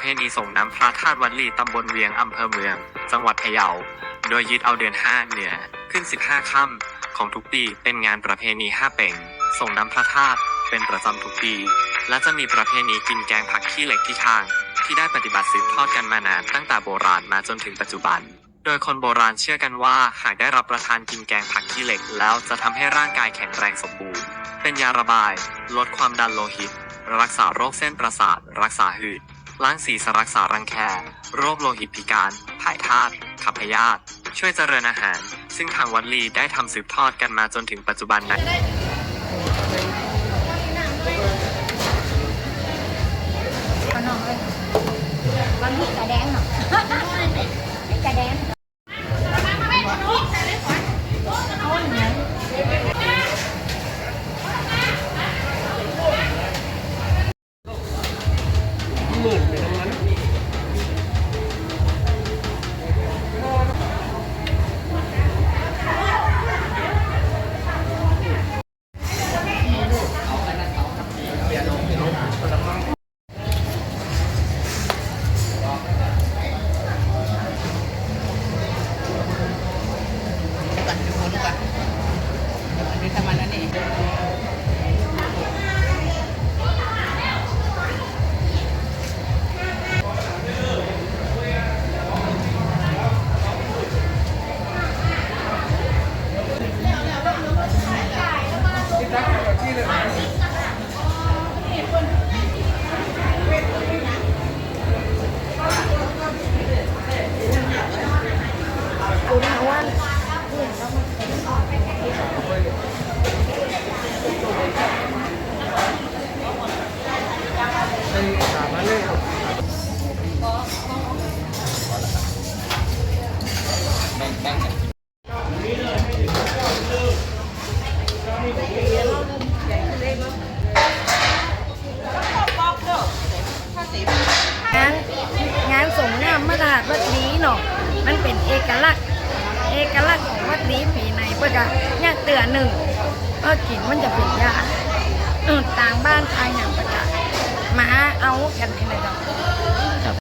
เพณีส่งน้ำพระธาตุวัดลีตำบลเวียงอำเภอเมือง จังหวัดพะเยา โดยยึดเอาเดือน5เหนือขึ้น15ค่ำของทุกปีเป็นงานประเพณีห้าเป่ง ส่งน้ำพระธาตุเป็นประจำทุกปี และจะมีประเพณีกินแกงผักขี้เหล็กที่ทาง ที่ได้ปฏิบัติสืบทอดกันมานานตั้งแต่โบราณมาจนถึงปัจจุบัน โดยคนโบราณเชื่อกันว่าหากได้รับประทานกินแกงผักขี้เหล็กแล้วจะทำให้ร่างกายแข็งแรงสมบูรณ์ เป็นยาระบาย ลดความดันโลหิต รักษาโรคเส้นประสาท รักษาหืด ล้างสีสรักษารังแค โรคโลหิตพิการถ่ายธาตุขับพยาธิช่วยเจริญอาหาร ซึ่งทางวัดลีได้ทำสืบทอดกันมาจนถึงปัจจุบันนั้น งานงานส่งน้ำมาตรฐานวัดนี้เนาะมันเป็นเอกลักษณ์ กลักษณ์ของวัดนี้ผีในเพื่อจะเนี่ยเตือนหนึ่งเพรากลิ่นมันจะเป็นยาต่างบ้านทางอย่างประกาศมาเอากันในไหนดอก